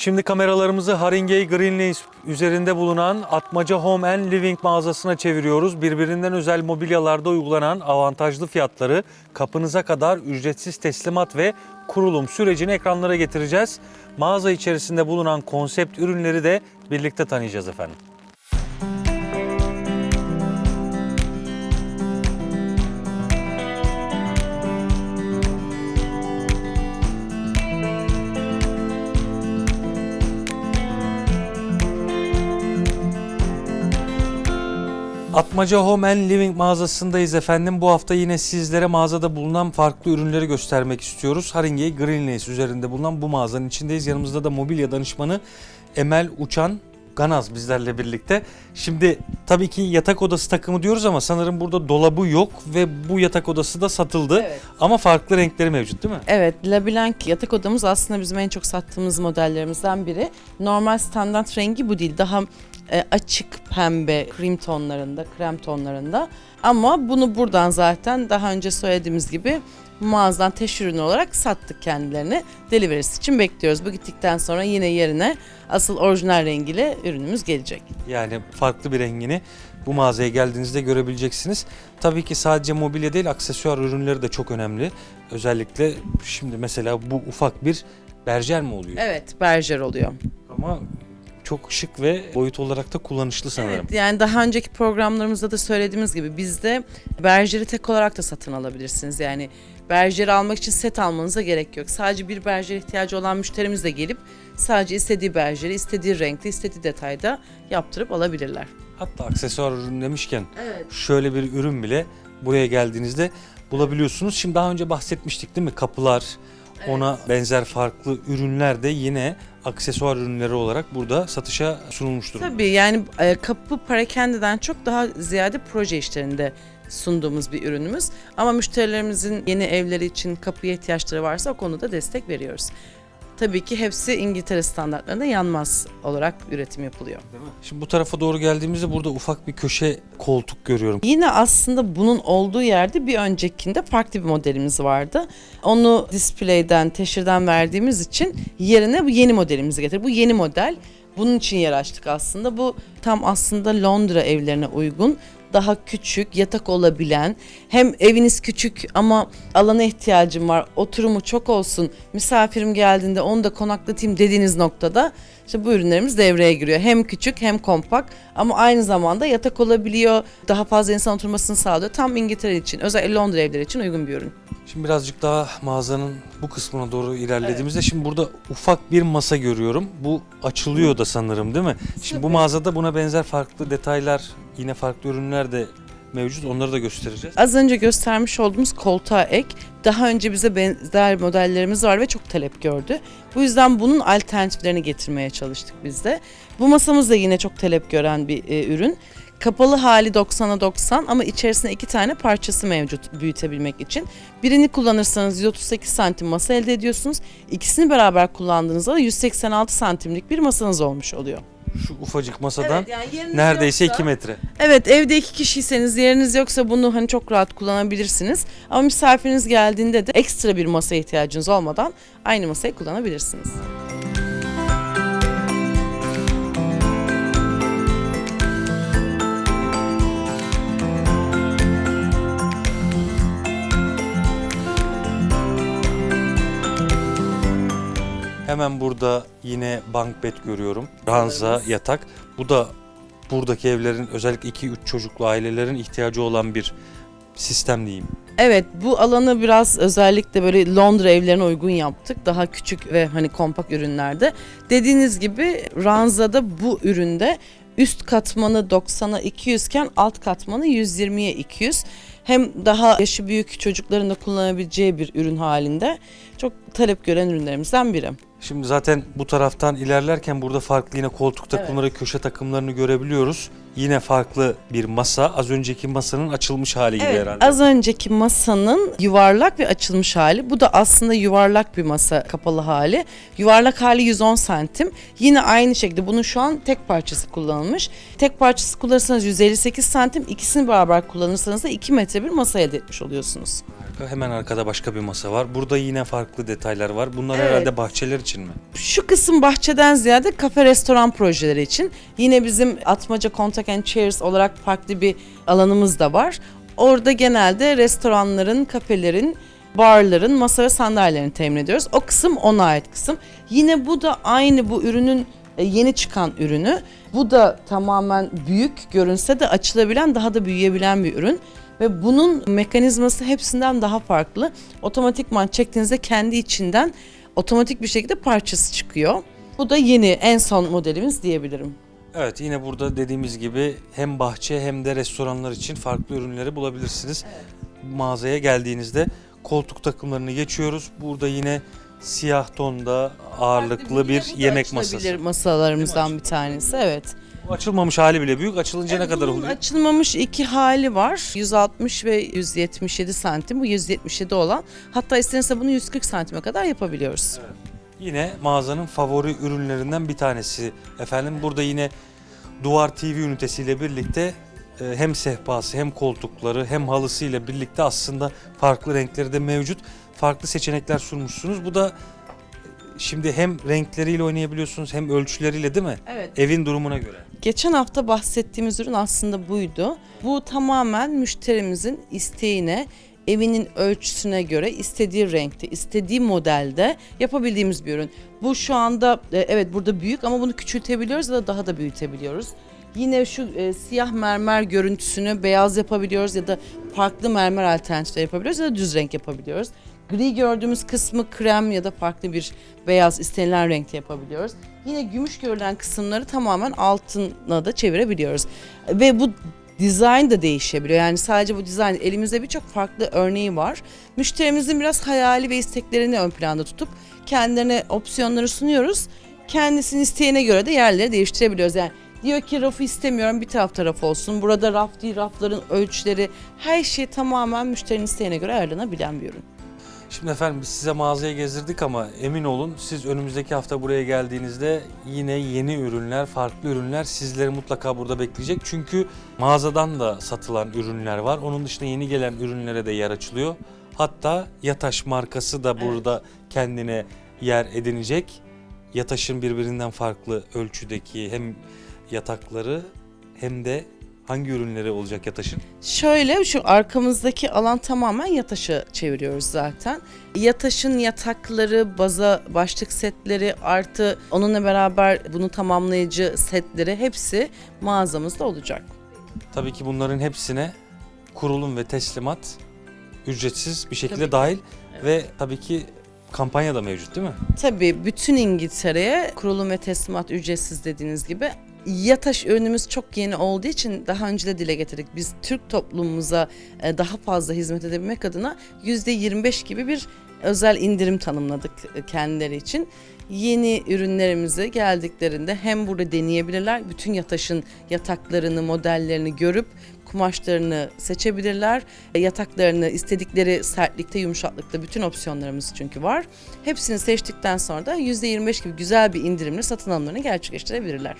Şimdi kameralarımızı Haringey Greenlace üzerinde bulunan Atmaca Home and Living mağazasına çeviriyoruz. Birbirinden özel mobilyalarda uygulanan avantajlı fiyatları kapınıza kadar ücretsiz teslimat ve kurulum sürecini ekranlara getireceğiz. Mağaza içerisinde bulunan konsept ürünleri de birlikte tanıyacağız efendim. Atmaca Home and Living mağazasındayız efendim. Bu hafta yine sizlere mağazada bulunan farklı ürünleri göstermek istiyoruz. Haringey Greenlace üzerinde bulunan bu mağazanın içindeyiz. Yanımızda da mobilya danışmanı Emel Uçan Ganaz bizlerle birlikte. Şimdi tabii ki yatak odası takımı diyoruz ama sanırım burada dolabı yok ve bu yatak odası da satıldı. Evet. Ama farklı renkleri mevcut değil mi? Evet, LeBlanc yatak odamız aslında bizim en çok sattığımız modellerimizden biri. Normal standart rengi bu değil. Daha e, açık pembe, krem tonlarında, krem tonlarında. Ama bunu buradan zaten daha önce söylediğimiz gibi mağazadan teşhir ürünü olarak sattık kendilerini. Delivery'si için bekliyoruz. Bu gittikten sonra yine yerine asıl orijinal rengiyle ürünümüz gelecek. Yani farklı bir rengini bu mağazaya geldiğinizde görebileceksiniz. Tabii ki sadece mobilya değil aksesuar ürünleri de çok önemli. Özellikle şimdi mesela bu ufak bir berjer mi oluyor? Evet, berjer oluyor. Ama çok şık ve boyut olarak da kullanışlı sanırım. Evet, yani daha önceki programlarımızda da söylediğimiz gibi bizde berjeri tek olarak da satın alabilirsiniz. Yani berjeri almak için set almanıza gerek yok. Sadece bir berjer ihtiyacı olan müşterimiz de gelip sadece istediği berjeri istediği renkte, istediği detayda yaptırıp alabilirler. Hatta aksesuar ürün demişken Evet. şöyle bir ürün bile buraya geldiğinizde bulabiliyorsunuz. Şimdi daha önce bahsetmiştik değil mi? Kapılar, ona benzer farklı ürünler de yine aksesuar ürünleri olarak burada satışa sunulmuş durumda. Tabii yani e, kapı parakendeden çok daha ziyade proje işlerinde sunduğumuz bir ürünümüz. Ama müşterilerimizin yeni evleri için kapıya ihtiyaçları varsa o konuda destek veriyoruz. Tabii ki hepsi İngiltere standartlarında yanmaz olarak üretim yapılıyor. Şimdi bu tarafa doğru geldiğimizde burada ufak bir köşe koltuk görüyorum. Yine aslında bunun olduğu yerde bir öncekinde farklı bir modelimiz vardı. Onu display'den, teşhirden verdiğimiz için yerine bu yeni modelimizi getirdik. Bu yeni model. Bunun için yer açtık aslında. Bu tam aslında Londra evlerine uygun. Daha küçük, yatak olabilen, hem eviniz küçük ama alana ihtiyacım var, oturumu çok olsun, misafirim geldiğinde onu da konaklatayım dediğiniz noktada işte bu ürünlerimiz devreye giriyor. Hem küçük hem kompakt ama aynı zamanda yatak olabiliyor. Daha fazla insan oturmasını sağlıyor. Tam İngiltere için, özellikle Londra evleri için uygun bir ürün. Şimdi birazcık daha mağazanın bu kısmına doğru ilerlediğimizde şimdi burada ufak bir masa görüyorum. Bu açılıyor da sanırım değil mi? Şimdi bu mağazada buna benzer farklı detaylar, yine farklı ürünler de mevcut. Onları da göstereceğiz. Az önce göstermiş olduğumuz koltuğa ek daha önce bize benzer modellerimiz var ve çok talep gördü. Bu yüzden bunun alternatiflerini getirmeye çalıştık biz de. Bu masamız da yine çok talep gören bir e, ürün. Kapalı hali 90'a 90 ama içerisinde iki tane parçası mevcut büyütebilmek için. Birini kullanırsanız 138 santim masa elde ediyorsunuz. İkisini beraber kullandığınızda da 186 santimlik bir masanız olmuş oluyor. Şu ufacık masadan yani yeriniz neredeyse yoksa- 2 metre. Evet evde iki kişiyseniz yeriniz yoksa bunu hani çok rahat kullanabilirsiniz. Ama misafiriniz geldiğinde de ekstra bir masa ihtiyacınız olmadan aynı masayı kullanabilirsiniz. Hemen burada yine bank bed görüyorum. Ranza, yatak. Bu da buradaki evlerin özellikle 2-3 çocuklu ailelerin ihtiyacı olan bir sistem diyeyim. Evet bu alanı biraz özellikle böyle Londra evlerine uygun yaptık. Daha küçük ve hani kompakt ürünlerde. Dediğiniz gibi ranzada bu üründe üst katmanı 90'a 200 iken alt katmanı 120'ye 200. Hem daha yaşı büyük çocukların da kullanabileceği bir ürün halinde. Çok talep gören ürünlerimizden biri. Şimdi zaten bu taraftan ilerlerken burada farklı yine koltuk takımları, köşe takımlarını görebiliyoruz. Yine farklı bir masa. Az önceki masanın açılmış hali gibi Evet, herhalde. az önceki masanın yuvarlak ve açılmış hali. Bu da aslında yuvarlak bir masa kapalı hali. Yuvarlak hali 110 santim. Yine aynı şekilde bunun şu an tek parçası kullanılmış. Tek parçası kullanırsanız 158 santim. İkisini beraber kullanırsanız da 2 metre bir masa elde etmiş oluyorsunuz. Hemen arkada başka bir masa var. Burada yine farklı detaylar var. Bunlar Evet. herhalde bahçeler için mi? Şu kısım bahçeden ziyade kafe restoran projeleri için. Yine bizim Atmaca Contact and Chairs olarak farklı bir alanımız da var. Orada genelde restoranların, kafelerin, barların masa ve sandalyelerini temin ediyoruz. O kısım ona ait kısım. Yine bu da aynı bu ürünün e, yeni çıkan ürünü. Bu da tamamen büyük görünse de açılabilen, daha da büyüyebilen bir ürün. Ve bunun mekanizması hepsinden daha farklı. Otomatikman çektiğinizde kendi içinden otomatik bir şekilde parçası çıkıyor. Bu da yeni en son modelimiz diyebilirim. Evet yine burada dediğimiz gibi hem bahçe hem de restoranlar için farklı ürünleri bulabilirsiniz. Mağazaya geldiğinizde koltuk takımlarını geçiyoruz. Burada yine siyah tonda ağırlıklı bir da yemek masası. masalarımızdan bir tanesi. Evet. Açılmamış hali bile büyük. Açılınca ne kadar oluyor? Açılmamış iki hali var. 160 ve 177 santim. Bu 177 olan. Hatta istenirse bunu 140 santime kadar yapabiliyoruz. Yine mağazanın favori ürünlerinden bir tanesi. Efendim burada yine Duvar TV ünitesiyle birlikte e, hem sehpası hem koltukları hem halısı ile birlikte aslında farklı renkleri de mevcut. Farklı seçenekler sunmuşsunuz. Bu da e, şimdi hem renkleriyle oynayabiliyorsunuz hem ölçüleriyle değil mi? Evet. Evin durumuna göre. Geçen hafta bahsettiğimiz ürün aslında buydu. Bu tamamen müşterimizin isteğine, evinin ölçüsüne göre istediği renkte, istediği modelde yapabildiğimiz bir ürün. Bu şu anda e, evet burada büyük ama bunu küçültebiliyoruz ya da daha da büyütebiliyoruz. Yine şu e, siyah mermer görüntüsünü beyaz yapabiliyoruz ya da farklı mermer alternatifleri yapabiliyoruz ya da düz renk yapabiliyoruz. Gri gördüğümüz kısmı krem ya da farklı bir beyaz istenilen renkte yapabiliyoruz. Yine gümüş görülen kısımları tamamen altına da çevirebiliyoruz. Ve bu dizayn da değişebiliyor. Yani sadece bu dizayn elimizde birçok farklı örneği var. Müşterimizin biraz hayali ve isteklerini ön planda tutup kendilerine opsiyonları sunuyoruz. Kendisinin isteğine göre de yerleri değiştirebiliyoruz. Yani diyor ki rafı istemiyorum bir tarafta raf olsun. Burada raf değil rafların ölçüleri her şey tamamen müşterinin isteğine göre ayarlanabilen bir ürün. Şimdi efendim biz size mağazaya gezdirdik ama emin olun siz önümüzdeki hafta buraya geldiğinizde yine yeni ürünler, farklı ürünler sizleri mutlaka burada bekleyecek. Çünkü mağazadan da satılan ürünler var. Onun dışında yeni gelen ürünlere de yer açılıyor. Hatta Yataş markası da burada kendine yer edinecek. Yataş'ın birbirinden farklı ölçüdeki hem yatakları hem de hangi ürünleri olacak Yataş'ın? Şöyle şu arkamızdaki alan tamamen yataşa çeviriyoruz zaten. Yataşın yatakları, baza başlık setleri artı onunla beraber bunu tamamlayıcı setleri hepsi mağazamızda olacak. Tabii ki bunların hepsine kurulum ve teslimat ücretsiz bir şekilde Tabii dahil ve tabii ki kampanya da mevcut değil mi? Tabii bütün İngiltere'ye kurulum ve teslimat ücretsiz dediğiniz gibi. Yataş ürünümüz çok yeni olduğu için daha önce de dile getirdik. Biz Türk toplumumuza e, daha fazla hizmet edebilmek adına %25 gibi bir özel indirim tanımladık e, kendileri için. Yeni ürünlerimizi geldiklerinde hem burada deneyebilirler, bütün yataşın yataklarını, modellerini görüp kumaşlarını seçebilirler. E, Yataklarını istedikleri sertlikte, yumuşaklıkta bütün opsiyonlarımız çünkü var. Hepsini seçtikten sonra da %25 gibi güzel bir indirimle satın alımlarını gerçekleştirebilirler.